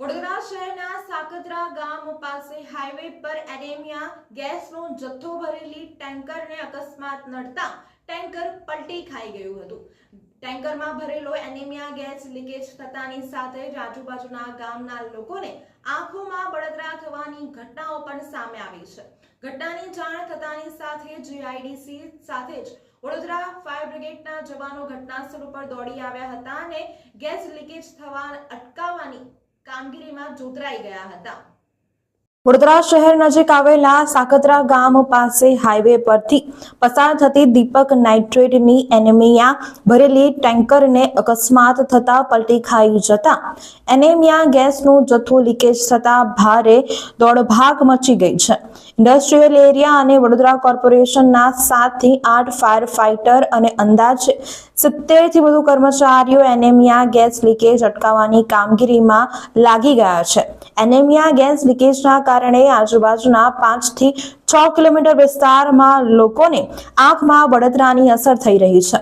વડોદરા શહેરના સાકત્રા ગામ પાસે હાઈવે પર એનેમિયા ગેસનો જથ્થો ભરેલી ટેન્કરને અકસ્માત નડતા ટેન્કર પલટી ખાઈ ગયું હતું. ટેન્કરમાં ભરેલો એનેમિયા ગેસ લીકેજ થતાની સાથે જ આજુબાજુના ગામના લોકોને આંખોમાં બળતરા થવાની ઘટનાઓ પણ સામે આવી છે. ઘટનાની જાણ થતાની સાથે જીઆઈડીસી સાથે જ વડોદરા ફાયર બ્રિગેડના જવાનો ઘટના સ્થળ ઉપર દોડી આવ્યા હતા અને ગેસ લીકેજ થવા અટકાવવાની કામગીરીમાં જોતરાઈ ગયા હતા. વડોદરા શહેર નજીક આવેલા સાકત્રા ગામ પાસે હાઈવે પરથી પસાર થતી દીપક નાઇટ્રેટની એનેમિયા ભરેલી ટેન્કરને અકસ્માત થતા પલટી ખાઈ જતા એનેમિયા ગેસનો જથ્થો લીકેજ થતા ભારે દોડભાગ મચી ગઈ છે. ઇન્ડસ્ટ્રીયલ એરિયા અને વડોદરા કોર્પોરેશનના સાતથી આઠ ફાયર ફાઇટર અને અંદાજે સિત્તેરથી વધુ કર્મચારીઓ એનેમિયા ગેસ લીકેજ અટકાવવાની કામગીરીમાં લાગી ગયા છે. એનેમિયા ગેસ લીકેજના કારણે આજુબાજુના પાંચથી છ કિલોમીટર વિસ્તારમાં લોકોને આંખમાં બળતરાની અસર થઈ રહી છે.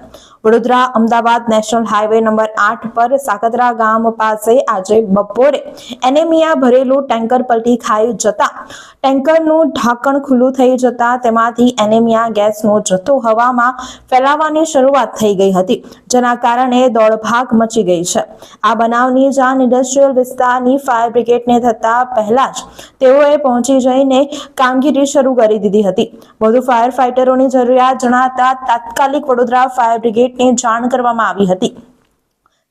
Vadodara Ahmedabad national highway number આઠ પર સાકત્રા ગામ પાસે આજે બપોરે એનેમિયા ભરેલું ટેન્કર પલટી ખાઈ જતા ટેન્કરનું ઢાંકણ ખુલ્લું થઈ જતા તેમાંથી એનેમિયા ગેસનો જથ્થો હવામાં ફેલાવાની શરૂઆત થઈ ગઈ હતી, જેના કારણે દોડભાગ મચી ગઈ છે. આ બનાવની જાણ ઇન્ડસ્ટ્રીયલ વિસ્તારની ફાયર બ્રિગેડને થતા પહેલા જ તેઓએ પહોંચી જઈને કામગીરી શરૂ કરી દીધી હતી. વધુ ફાયર ફાઇટરોની જરૂરિયાત જણાતા તાત્કાલિક વડોદરા ફાયર બ્રિગેડને જાણ કરવામાં આવી હતી.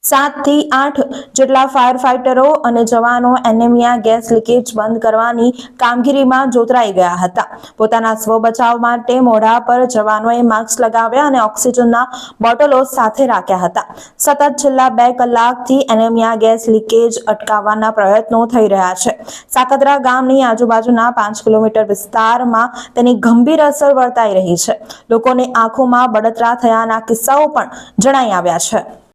સાતથી આઠ જેટલા ફાયર ફાઇટરો અને જવાનો એનેમિયા ગેસ લીકેજ બંધ કરવાની કામગીરીમાં જોતરાઈ ગયા હતા. પોતાના સ્વ બચાવ માટે મોઢા પર જવાનોએ માસ્ક લગાવ્યા અને ઓક્સિજનના બોટલો સાથે રાખ્યા હતા. સતત છેલ્લા બે કલાકથી એનેમિયા ગેસ લીકેજ અટકાવવાના પ્રયત્નો થઈ રહ્યા છે. સાકદરા ગામની આજુબાજુના પાંચ કિલોમીટર વિસ્તારમાં તેની ગંભીર અસર વર્તાઈ રહી છે. લોકોને આંખોમાં બળતરા થયાના કિસ્સાઓ પણ જણાઈ આવ્યા છે.